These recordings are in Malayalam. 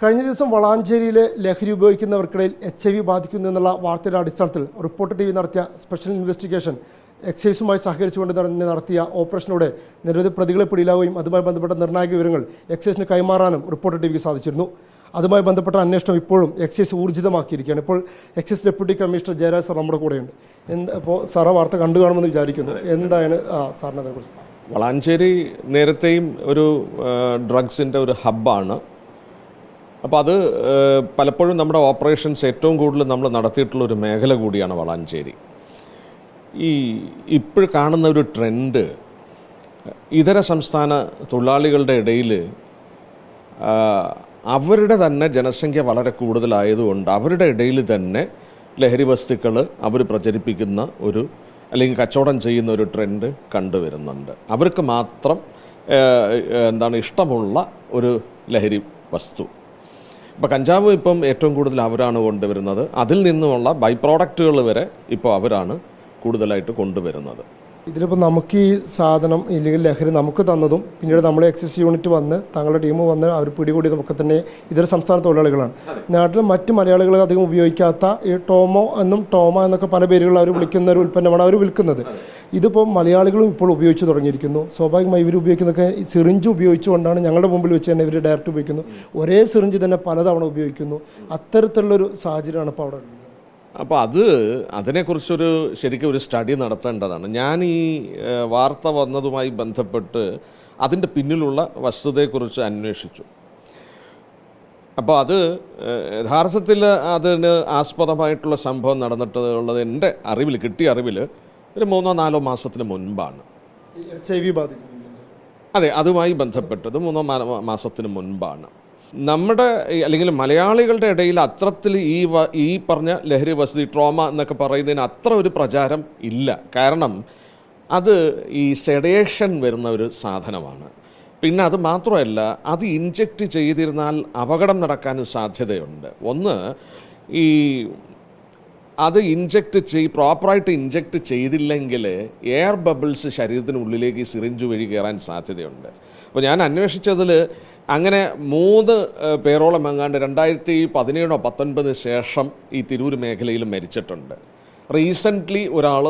കഴിഞ്ഞ ദിവസം വളാഞ്ചേരിയിലെ ലഹരി ഉപയോഗിക്കുന്നവർക്കിടയിൽ എച്ച് ഐ വി ബാധിക്കുന്നു എന്നുള്ള വാർത്തയുടെ അടിസ്ഥാനത്തിൽ റിപ്പോർട്ട് ടി വി നടത്തിയ സ്പെഷ്യൽ ഇൻവെസ്റ്റിഗേഷൻ എക്സൈസുമായി സഹകരിച്ചുകൊണ്ട് തന്നെ നടത്തിയ ഓപ്പറേഷനോടെ നിരവധി പ്രതികളെ പിടിയിലാവുകയും അതുമായി ബന്ധപ്പെട്ട നിർണായക വിവരങ്ങൾ എക്സൈസിന് കൈമാറാനും റിപ്പോർട്ട് ടി വിക്ക് സാധിച്ചിരുന്നു. അതുമായി ബന്ധപ്പെട്ട അന്വേഷണം ഇപ്പോഴും എക്സൈസ് ഊർജിതമാക്കിയിരിക്കുകയാണ്. ഇപ്പോൾ excise deputy commissioner Jayaraj sir നമ്മുടെ കൂടെയുണ്ട്. എന്താ അപ്പോൾ സാറ വാർത്ത കണ്ടു കാണുമെന്ന് വിചാരിക്കുന്നു. എന്താണ് സാറിനെ കുറിച്ച് വളാഞ്ചേരി നേരത്തെയും ഒരു ഡ്രഗ്സിന്റെ ഒരു ഹബ്ബാണ്. അപ്പോൾ അത് പലപ്പോഴും നമ്മുടെ ഓപ്പറേഷൻസ് ഏറ്റവും കൂടുതൽ നമ്മൾ നടത്തിയിട്ടുള്ള ഒരു മേഖല കൂടിയാണ് വളാഞ്ചേരി. ഈ ഇപ്പോൾ കാണുന്ന ഒരു ട്രെൻഡ് ഇതര സംസ്ഥാന തൊഴിലാളികളുടെ ഇടയിൽ അവരുടെ തന്നെ ജനസംഖ്യ വളരെ കൂടുതലായതുകൊണ്ട് അവരുടെ ഇടയിൽ തന്നെ ലഹരി വസ്തുക്കൾ അവർ പ്രചരിപ്പിക്കുന്ന ഒരു അല്ലെങ്കിൽ കച്ചവടം ചെയ്യുന്ന ഒരു ട്രെൻഡ് കണ്ടുവരുന്നുണ്ട്. അവർക്ക് മാത്രം എന്താണ് ഇഷ്ടമുള്ള ഒരു ലഹരി വസ്തു. ഇപ്പോൾ കഞ്ചാവ് ഇപ്പം ഏറ്റവും കൂടുതൽ അവരാണ് കൊണ്ടുവരുന്നത്. അതിൽ നിന്നുമുള്ള ബൈ പ്രോഡക്റ്റുകൾ വരെ ഇപ്പോൾ അവരാണ് കൂടുതലായിട്ട് കൊണ്ടുവരുന്നത്. ഇതിലിപ്പോൾ നമുക്ക് ഈ സാധനം ഇല്ലെങ്കിൽ ലഹരി നമുക്ക് തന്നതും പിന്നീട് നമ്മുടെ എക്സൈസ് യൂണിറ്റ് വന്ന് തങ്ങളുടെ ടീം വന്ന് അവർ പിടികൂടിയതൊക്കെ തന്നെ ഇതര സംസ്ഥാന തൊഴിലാളികളാണ്. നാട്ടിൽ മറ്റ് മലയാളികൾ അധികം ഉപയോഗിക്കാത്ത ഈ ടോമോ എന്നും ടോമ എന്നൊക്കെ പല പേരുകളിൽ അവർ വിളിക്കുന്ന ഒരു ഉൽപ്പന്നമാണ് അവർ വിൽക്കുന്നത്. ഇതിപ്പോൾ മലയാളികളും ഇപ്പോൾ ഉപയോഗിച്ച് തുടങ്ങിയിരിക്കുന്നു. സ്വാഭാവികമായി ഇവർ ഉപയോഗിക്കുന്നതൊക്കെ സിറിഞ്ച് ഉപയോഗിച്ചുകൊണ്ടാണ് ഞങ്ങളുടെ മുമ്പിൽ വെച്ച് തന്നെ ഇവർ ഡയറക്റ്റ് ഉപയോഗിക്കുന്നു. ഒരേ സിറിഞ്ച് തന്നെ പലതവണ ഉപയോഗിക്കുന്നു. അത്തരത്തിലുള്ളൊരു സാഹചര്യമാണ് ഇപ്പോൾ അവിടെ അപ്പോൾ അത് അതിനെക്കുറിച്ചൊരു ശരിക്കും ഒരു സ്റ്റഡി നടത്തേണ്ടതാണ്. ഞാൻ ഈ വാർത്ത വന്നതുമായി ബന്ധപ്പെട്ട് അതിന്റെ പിന്നിലുള്ള വസ്തുതയെക്കുറിച്ച് അന്വേഷിച്ചു. അപ്പോൾ അത് യഥാർത്ഥത്തിൽ അതിന് ആസ്പദമായിട്ടുള്ള സംഭവം നടന്നിട്ടുള്ളത് എന്റെ അറിവിൽ കിട്ടിയ അറിവിൽ ഒരു മൂന്നോ നാലോ മാസത്തിന് മുൻപാണ്. അതെ അതുമായി ബന്ധപ്പെട്ടത് മൂന്നോ നാലോ മാസത്തിന് മുൻപാണ്. നമ്മുടെ അല്ലെങ്കിൽ മലയാളികളുടെ ഇടയിൽ അത്രത്തിൽ ഈ ഈ പറഞ്ഞ ലഹരി വസതി ട്രോമ എന്നൊക്കെ പറയുന്നതിന് അത്ര ഒരു പ്രചാരം ഇല്ല. കാരണം അത് ഈ സെഡേഷൻ വരുന്ന ഒരു സാധനമാണ്. പിന്നെ അത് മാത്രമല്ല അത് ഇൻജക്റ്റ് ചെയ്തിരുന്നാൽ അപകടം നടക്കാൻ സാധ്യതയുണ്ട്. ഒന്ന് ഈ അത് ഇൻജക്റ്റ് ചെയ് പ്രോപ്പറായിട്ട് ഇൻജക്റ്റ് ചെയ്തില്ലെങ്കിൽ എയർ ബബിൾസ് ശരീരത്തിനുള്ളിലേക്ക് സിറിഞ്ച് വഴി കയറാൻ സാധ്യതയുണ്ട്. അപ്പോൾ ഞാൻ അന്വേഷിച്ചതിൽ അങ്ങനെ മൂന്ന് പേരോളം എങ്ങാണ്ട് രണ്ടായിരത്തി പതിനേഴോ പത്തൊൻപതിന് ശേഷം ഈ തിരൂർ മേഖലയിൽ മരിച്ചിട്ടുണ്ട് റീസെന്റ്ലി ഒരാൾ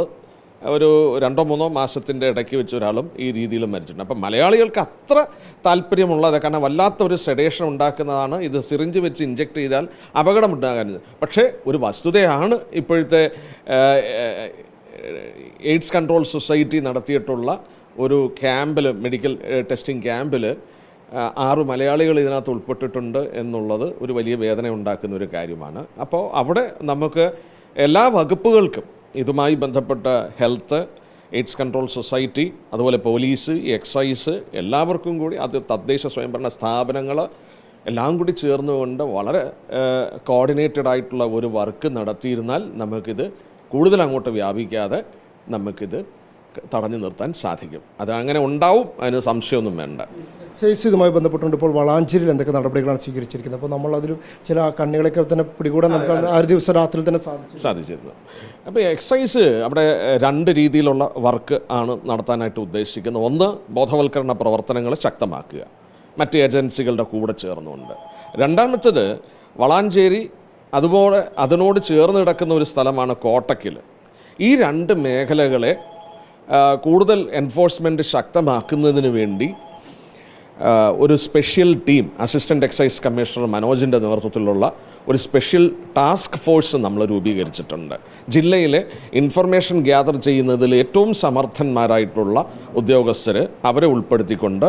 ഒരു രണ്ടോ മൂന്നോ മാസത്തിന്റെ ഇടയ്ക്ക് വെച്ച് ഒരാളും ഈ രീതിയിൽ മരിച്ചിട്ടുണ്ട് അപ്പം മലയാളികൾക്ക് അത്ര താല്പര്യമുള്ളത് കാരണം വല്ലാത്ത ഒരു സെഡേഷൻ ഉണ്ടാക്കുന്നതാണ് ഇത് സിറിഞ്ച് വെച്ച് ഇഞ്ചെക്ട് ചെയ്താൽ അപകടം ഉണ്ടാകാനുള്ളത് പക്ഷേ ഒരു വസ്തുതയാണ് ഇപ്പോഴത്തെ എയ്ഡ്സ് കൺട്രോൾ സൊസൈറ്റി നടത്തിയിട്ടുള്ള ഒരു ക്യാമ്പിൽ മെഡിക്കൽ ടെസ്റ്റിംഗ് ക്യാമ്പിൽ ആറ് മലയാളികൾ ഇതിനകത്ത് ഉൾപ്പെട്ടിട്ടുണ്ട് എന്നുള്ളത് ഒരു വലിയ വേദന ഉണ്ടാക്കുന്ന ഒരു കാര്യമാണ്. അപ്പോൾ അവിടെ നമുക്ക് എല്ലാ വകുപ്പുകൾക്കും ഇതുമായി ബന്ധപ്പെട്ട ഹെൽത്ത് എയ്ഡ്സ് കൺട്രോൾ സൊസൈറ്റി അതുപോലെ പോലീസ് എക്സൈസ് എല്ലാവർക്കും കൂടി അത് തദ്ദേശ സ്വയംഭരണ സ്ഥാപനങ്ങൾ എല്ലാം കൂടി ചേർന്നുകൊണ്ട് വളരെ കോർഡിനേറ്റഡ് ആയിട്ടുള്ള ഒരു വർക്ക് നടത്തിയിരുന്നാൽ നമുക്കിത് കൂടുതൽ അങ്ങോട്ട് വ്യാപിക്കാതെ നമുക്കിത് തടഞ്ഞു നിർത്താൻ സാധിക്കും. അത് അങ്ങനെ ഉണ്ടാവും അതിന് സംശയമൊന്നും വേണ്ട. എക്സൈസ് ഇതുമായി ബന്ധപ്പെട്ടുകൊണ്ട് ഇപ്പോൾ വളാഞ്ചേരിയിൽ എന്തൊക്കെ നടപടികളാണ് സ്വീകരിച്ചിരിക്കുന്നത്? അപ്പോൾ നമ്മളതിൽ ചില കണ്ണികളൊക്കെ തന്നെ പിടികൂടാൻ നമുക്ക് ആ ഒരു ദിവസം രാത്രിയിൽ തന്നെ സാധിച്ചു സാധിച്ചിരുന്നു. അപ്പോൾ എക്സൈസ് അവിടെ രണ്ട് രീതിയിലുള്ള വർക്ക് ആണ് നടത്താനായിട്ട് ഉദ്ദേശിക്കുന്നത്. ഒന്ന് ബോധവൽക്കരണ പ്രവർത്തനങ്ങൾ ശക്തമാക്കുക. മറ്റ് ഏജൻസികളുടെ കൂടെ ചേർന്നുകൊണ്ട്. രണ്ടാമത്തത് വളാഞ്ചേരി അതുപോലെ അതിനോട് ചേർന്ന് കിടക്കുന്ന ഒരു സ്ഥലമാണ് കോട്ടക്കിൽ. ഈ രണ്ട് മേഖലകളെ കൂടുതൽ എൻഫോഴ്സ്മെന്റ് ശക്തമാക്കുന്നതിന് വേണ്ടി ഒരു special team assistant excise commissioner മനോജിന്റെ നേതൃത്വത്തിലുള്ള ഒരു സ്പെഷ്യൽ ടാസ്ക് ഫോഴ്സ് നമ്മൾ രൂപീകരിച്ചിട്ടുണ്ട്. ജില്ലയിലെ ഇൻഫർമേഷൻ ഗ്യാദർ ചെയ്യുന്നതിൽ ഏറ്റവും സമർത്ഥന്മാരായിട്ടുള്ള ഉദ്യോഗസ്ഥർ അവരെ ഉൾപ്പെടുത്തിക്കൊണ്ട്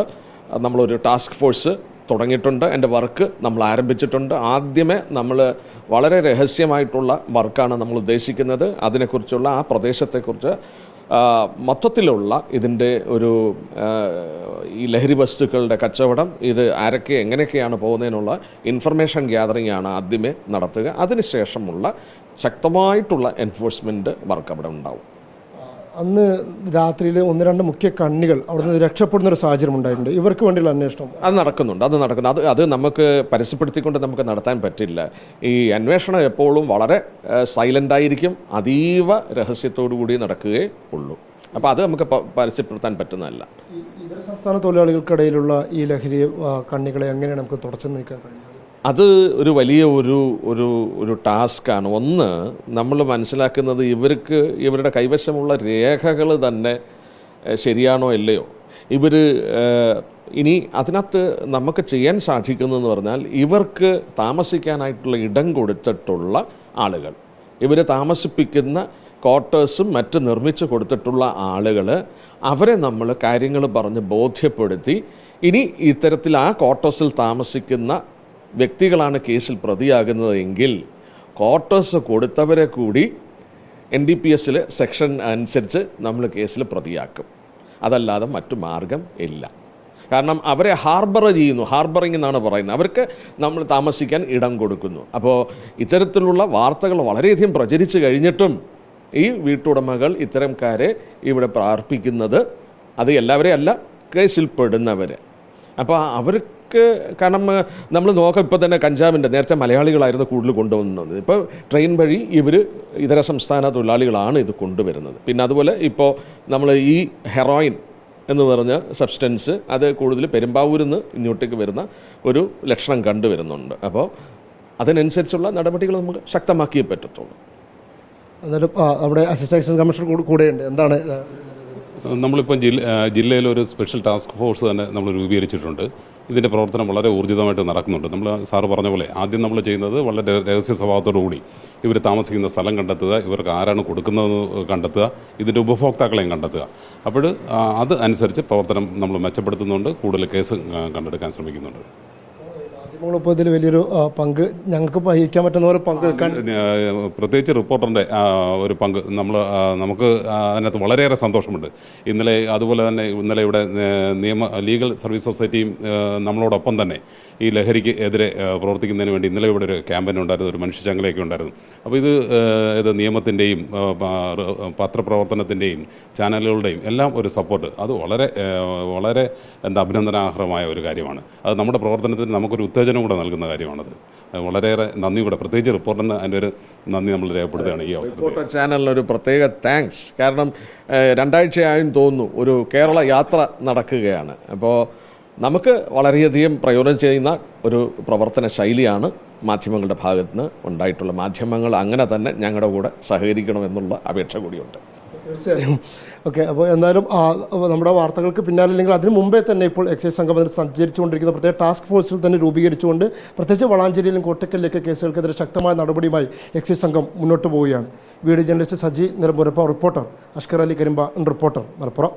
നമ്മളൊരു ടാസ്ക് ഫോഴ്സ് തുടങ്ങിയിട്ടുണ്ട്. എന്റെ വർക്ക് നമ്മൾ ആരംഭിച്ചിട്ടുണ്ട്. ആദ്യമേ നമ്മൾ വളരെ രഹസ്യമായിട്ടുള്ള വർക്കാണ് നമ്മൾ ഉദ്ദേശിക്കുന്നത്. അതിനെക്കുറിച്ചുള്ള ആ പ്രദേശത്തെക്കുറിച്ച് മൊത്തത്തിലുള്ള ഇതിന്റെ ഒരു ഈ ലഹരി വസ്തുക്കളുടെ കച്ചവടം ഇത് ആരൊക്കെ എങ്ങനെയൊക്കെയാണ് പോകുന്നതിനുള്ള ഇൻഫർമേഷൻ ഗ്യാതറിംഗ് ആണ് ആദ്യമേ നടത്തുക. അതിനുശേഷമുള്ള ശക്തമായിട്ടുള്ള എൻഫോഴ്സ്മെന്റ് വർക്ക് അവിടെ ഉണ്ടാവും. അന്ന് രാത്രിയിൽ ഒന്ന് രണ്ട് മുഖ്യ കണ്ണികൾ അവിടുന്ന് രക്ഷപ്പെടുന്ന ഒരു സാഹചര്യം ഉണ്ടായിട്ടുണ്ട്. ഇവർക്ക് വേണ്ടിയുള്ള അന്വേഷണം. അത് നടക്കുന്നുണ്ട്. അത് നടക്കുന്നു അത് അത് നമുക്ക് പരസ്യപ്പെടുത്തിക്കൊണ്ട് നമുക്ക് നടത്താൻ പറ്റില്ല. ഈ അന്വേഷണം എപ്പോഴും വളരെ സൈലന്റ് ആയിരിക്കും. അതീവ രഹസ്യത്തോടു കൂടി നടക്കുകയേ ഉള്ളൂ. അപ്പോൾ അത് നമുക്ക് പരസ്യപ്പെടുത്താൻ പറ്റുന്നതല്ല. ഇതര സംസ്ഥാന തൊഴിലാളികൾക്കിടയിലുള്ള ഈ ലഹരി കണ്ണികളെ എങ്ങനെയാണ് നമുക്ക് തുടച്ചു നീക്കാൻ കഴിയുന്നത് അത് ഒരു വലിയ ഒരു ഒരു ഒരു ടാസ്ക്കാണ്. ഒന്ന് നമ്മൾ മനസ്സിലാക്കുന്നത് ഇവർക്ക് ഇവരുടെ കൈവശമുള്ള രേഖകൾ തന്നെ ശരിയാണോ അല്ലയോ ഇവർ ഇനി അതിനകത്ത് നമുക്ക് ചെയ്യാൻ സാധിക്കുന്നതെന്ന് പറഞ്ഞാൽ ഇവർക്ക് താമസിക്കാനായിട്ടുള്ള ഇടം കൊടുത്തിട്ടുള്ള ആളുകൾ. ഇവർ താമസിപ്പിക്കുന്ന ക്വാർട്ടേഴ്സും മറ്റ് നിർമ്മിച്ചു കൊടുത്തിട്ടുള്ള ആളുകൾ അവരെ നമ്മൾ കാര്യങ്ങൾ പറഞ്ഞ് ബോധ്യപ്പെടുത്തി ഇനി ഇത്തരത്തിൽ ആ ക്വാർട്ടേഴ്സിൽ താമസിക്കുന്ന വ്യക്തികളാണ് കേസിൽ പ്രതിയാകുന്നതെങ്കിൽ ക്വാർട്ടേഴ്സ് കൊടുത്തവരെ കൂടി എൻ ഡി പി എസിൽ സെക്ഷൻ അനുസരിച്ച് നമ്മൾ കേസിൽ പ്രതിയാക്കും. അതല്ലാതെ മറ്റു മാർഗം ഇല്ല. കാരണം അവരെ ഹാർബർ ചെയ്യുന്നു. ഹാർബറിംഗ് എന്നാണ് പറയുന്നത്. അവർക്ക് നമ്മൾ താമസിക്കാൻ ഇടം കൊടുക്കുന്നു. അപ്പോൾ ഇത്തരത്തിലുള്ള വാർത്തകൾ വളരെയധികം പ്രചരിച്ചു കഴിഞ്ഞിട്ടും ഈ വീട്ടുടമകൾ ഇത്തരംക്കാരെ ഇവിടെ പ്രാർത്ഥിക്കുന്നത് അത് എല്ലാവരെയും അല്ല കേസിൽ പെടുന്നവർ അപ്പോൾ അവർക്ക് കാരണം നമ്മൾ നോക്കാം ഇപ്പോൾ തന്നെ കഞ്ചാവിന്റെ നേരത്തെ മലയാളികളായിരുന്നു കൂടുതൽ കൊണ്ടുവന്നത്. ഇപ്പോൾ ട്രെയിൻ വഴി ഇവർ ഇതര സംസ്ഥാന തൊഴിലാളികളാണ് ഇത് കൊണ്ടുവരുന്നത്. പിന്നെ അതുപോലെ ഇപ്പോൾ നമ്മൾ ഈ ഹെറോയിൻ എന്ന് പറഞ്ഞ സബ്സ്റ്റൻസ് അത് കൂടുതൽ പെരുമ്പാവൂരിൽ നിന്ന് ഇങ്ങോട്ടേക്ക് വരുന്ന ഒരു ലക്ഷണം കണ്ടുവരുന്നുണ്ട്. അപ്പോൾ അതിനനുസരിച്ചുള്ള നടപടികൾ നമുക്ക് ശക്തമാക്കിയേ പറ്റത്തുള്ളൂ. എന്നാലും നമ്മുടെ അസിസ്റ്റന്റ് എക്സൈസ് കമ്മീഷണർ കൂടെ- കൂടെയുണ്ട് എന്താണ്? നമ്മളിപ്പം ജില്ല ജില്ലയിലൊരു ജില്ലയിൽ ഒരു സ്പെഷ്യൽ ടാസ്ക് ഫോഴ്സ് തന്നെ നമ്മൾ രൂപീകരിച്ചിട്ടുണ്ട്. ഇതിന്റെ പ്രവർത്തനം വളരെ ഊർജിതമായിട്ട് നടക്കുന്നുണ്ട്. നമ്മൾ സാറ് പറഞ്ഞ പോലെ ആദ്യം നമ്മൾ ചെയ്യുന്നത് വളരെ രഹസ്യ സ്വഭാവത്തോടുകൂടി ഇവർ താമസിക്കുന്ന സ്ഥലം കണ്ടെത്തുക ഇവർക്ക് ആരാണ് കൊടുക്കുന്നതെന്ന് കണ്ടെത്തുക ഇതിന്റെ ഉപഭോക്താക്കളെയും കണ്ടെത്തുക. അപ്പോൾ അത് അനുസരിച്ച് പ്രവർത്തനം നമ്മൾ മെച്ചപ്പെടുത്തുന്നുണ്ട് കൂടുതൽ കേസ് കണ്ടെടുക്കാൻ ശ്രമിക്കുന്നുണ്ട്. മാധ്യമങ്ങളിപ്പോൾ ഇതിൽ വലിയൊരു പങ്ക് ഞങ്ങൾക്ക് വഹിക്കാൻ പറ്റുന്ന ഒരു പങ്ക് പ്രത്യേകിച്ച് റിപ്പോർട്ടറിന്റെ ഒരു പങ്ക് നമ്മൾ നമുക്ക് അതിനകത്ത് വളരെയേറെ സന്തോഷമുണ്ട്. ഇന്നലെ അതുപോലെ തന്നെ ഇന്നലെ ഇവിടെ നിയമ ലീഗൽ സർവീസ് സൊസൈറ്റിയും നമ്മളോടൊപ്പം തന്നെ ഈ ലഹരിക്ക് എതിരെ പ്രവർത്തിക്കുന്നതിന് വേണ്ടി ഇന്നലെ ഇവിടെ ഒരു ക്യാമ്പയിൻ ഉണ്ടായിരുന്നു ഒരു മനുഷ്യചങ്ങലയൊക്കെ ഉണ്ടായിരുന്നു. അപ്പോൾ ഇത് ഇത് നിയമത്തിന്റെയും പത്രപ്രവർത്തനത്തിന്റെയും ചാനലുകളുടെയും എല്ലാം ഒരു സപ്പോർട്ട്. അത് വളരെ വളരെ എന്താ അഭിനന്ദനാർഹമായ ഒരു കാര്യമാണ്. അത് നമ്മുടെ പ്രവർത്തനത്തിന് നമുക്കൊരു ഉത്തേജനം കൂടെ നൽകുന്ന കാര്യമാണത്. വളരെയേറെ നന്ദി കൂടെ. പ്രത്യേകിച്ച് റിപ്പോർട്ടറിന് അതിന്റെ ഒരു നന്ദി നമ്മൾ രേഖപ്പെടുത്തുകയാണ് ഈ അവസരത്തിൽ. ചാനലിന് ഒരു പ്രത്യേക താങ്ക്സ്. കാരണം രണ്ടാഴ്ചയായും തോന്നുന്നു ഒരു കേരള യാത്ര നടക്കുകയാണ്. അപ്പോൾ നമുക്ക് വളരെയധികം പ്രയോജനം ചെയ്യുന്ന ഒരു പ്രവർത്തന ശൈലിയാണ് മാധ്യമങ്ങളുടെ ഭാഗത്ത് നിന്ന് ഉണ്ടായിട്ടുള്ള മാധ്യമങ്ങൾ അങ്ങനെ തന്നെ ഞങ്ങളുടെ കൂടെ സഹകരിക്കണമെന്നുള്ള അപേക്ഷ കൂടിയുണ്ട്. തീർച്ചയായും. ഓക്കെ അപ്പോൾ എന്തായാലും നമ്മുടെ വാർത്തകൾക്ക് പിന്നാലെ അല്ലെങ്കിൽ അതിന് മുമ്പേ തന്നെ ഇപ്പോൾ എക്സൈസ് സംഘം അതിൽ സഞ്ചരിച്ചുകൊണ്ടിരിക്കുന്ന പ്രത്യേക ടാസ്ക് ഫോഴ്സിൽ തന്നെ രൂപീകരിച്ചുകൊണ്ട് പ്രത്യേകിച്ച് വളാഞ്ചേരിയിലും കോട്ടക്കലിലേക്ക് കേസുകൾക്കെതിരെ ശക്തമായ നടപടിയുമായി എക്സൈസ് സംഘം മുന്നോട്ട് പോവുകയാണ്. വീഡിയോ ജേർണലിസ്റ്റ് സജി നിലമ്പൂരപ്പം റിപ്പോർട്ടർ അഷ്കർ അലി കരിമ്പ റിപ്പോർട്ടർ മലപ്പുറം.